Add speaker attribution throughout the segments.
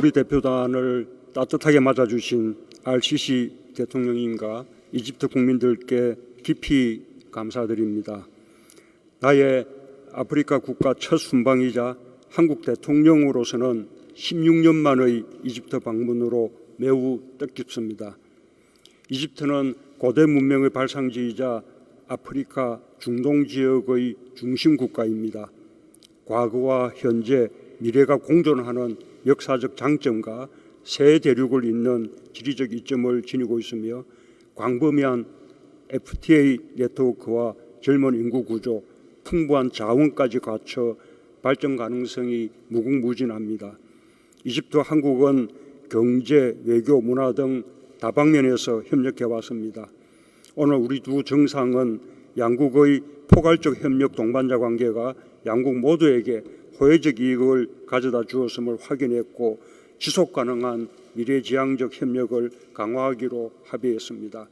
Speaker 1: 우리 대표단을 따뜻하게 맞아주신 RCC 대통령님과 이집트 국민들께 깊이 감사드립니다. 나의 아프리카 국가 첫 순방이자 한국 대통령으로서는 16년 만의 이집트 방문으로 매우 뜻깊습니다. 이집트는 고대 문명의 발상지이자 아프리카 중동 지역의 중심 국가입니다. 과거와 현재, 미래가 공존하는 역사적 장점과 새 대륙을 잇는 지리적 이점을 지니고 있으며 광범위한 FTA 네트워크와 젊은 인구 구조, 풍부한 자원까지 갖춰 발전 가능성이 무궁무진합니다. 이집트와 한국은 경제, 외교, 문화 등 다방면에서 협력해 왔습니다. 오늘 우리 두 정상은 양국의 포괄적 협력 동반자 관계가 양국 모두에게 호혜적 이익을 가져다 주었음을 확인했고 지속 가능한 미래지향적 협력을 강화하기로 합의했습니다.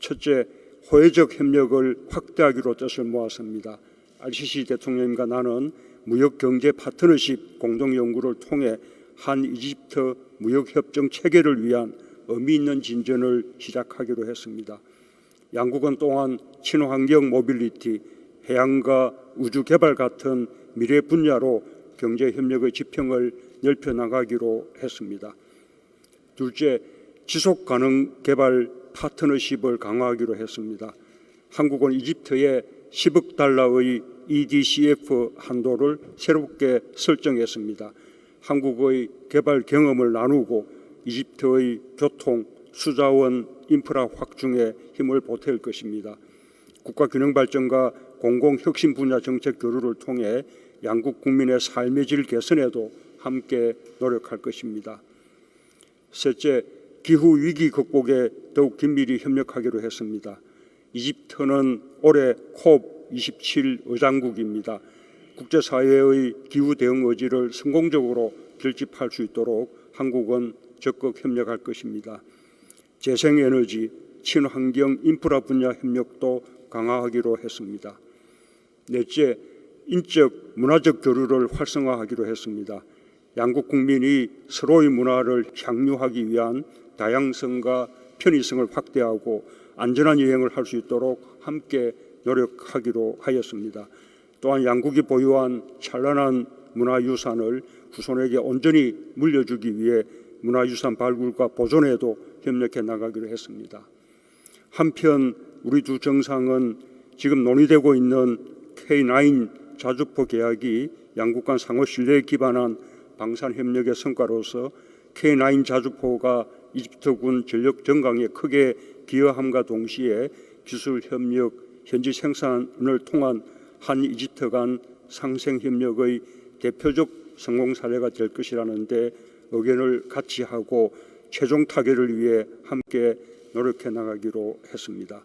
Speaker 1: 첫째, 호혜적 협력을 확대하기로 뜻을 모았습니다. RCC 대통령님과 나는 무역 경제 파트너십 공동 연구를 통해 한 이집트 무역 협정 체계를 위한 의미 있는 진전을 시작하기로 했습니다. 양국은 또한 친환경 모빌리티, 해양과 우주 개발 같은 미래 분야로 경제 협력의 지평을 넓혀 나가기로 했습니다. 둘째, 지속 가능 개발 파트너십을 강화하기로 했습니다. 한국은 이집트에 10억 달러의 EDCF 한도를 새롭게 설정했습니다. 한국의 개발 경험을 나누고 이집트의 교통, 수자원, 인프라 확충에 힘을 보탤 것입니다. 국가 균형 발전과 공공 혁신 분야 정책 교류를 통해 양국 국민의 삶의 질 개선에도 함께 노력할 것입니다. 셋째, 기후 위기 극복에 더욱 긴밀히 협력하기로 했습니다. 이집트는 올해 콥27 의장국입니다. 국제사회의 기후 대응 의지를 성공적으로 결집할 수 있도록 한국은 적극 협력할 것입니다. 재생에너지, 친환경 인프라 분야 협력도 강화하기로 했습니다. 넷째, 인적 문화적 교류를 활성화하기로 했습니다. 양국 국민이 서로의 문화를 향유하기 위한 다양성과 편의성을 확대하고 안전한 여행을 할 수 있도록 함께 노력하기로 하였습니다. 또한 양국이 보유한 찬란한 문화유산을 후손에게 온전히 물려주기 위해 문화유산 발굴과 보존에도 협력해 나가기로 했습니다. 한편 우리 두 정상은 지금 논의되고 있는 K9 자주포 계약이 양국 간 상호 신뢰에 기반한 방산 협력의 성과로서 K9 자주포가 이집트군 전력 정강에 크게 기여함과 동시에 기술 협력, 현지 생산을 통한 한 이집트 간 상생 협력의 대표적 성공 사례가 될 것이라는데 의견을 같이 하고 최종 타결을 위해 함께 노력해 나가기로 했습니다.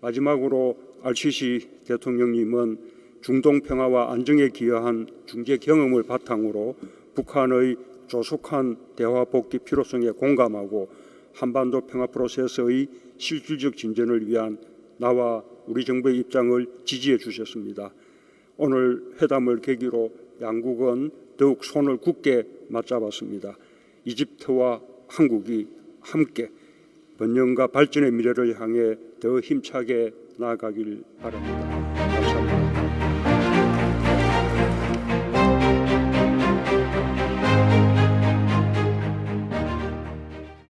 Speaker 1: 마지막으로 RCC 대통령님은 중동 평화와 안정에 기여한 중재 경험을 바탕으로 북한의 조속한 대화 복귀 필요성에 공감하고 한반도 평화 프로세스의 실질적 진전을 위한 나와 우리 정부의 입장을 지지해 주셨습니다. 오늘 회담을 계기로 양국은 더욱 손을 굳게 맞잡았습니다. 이집트와 한국이 함께 번영과 발전의 미래를 향해 더 힘차게 나아가길 바랍니다.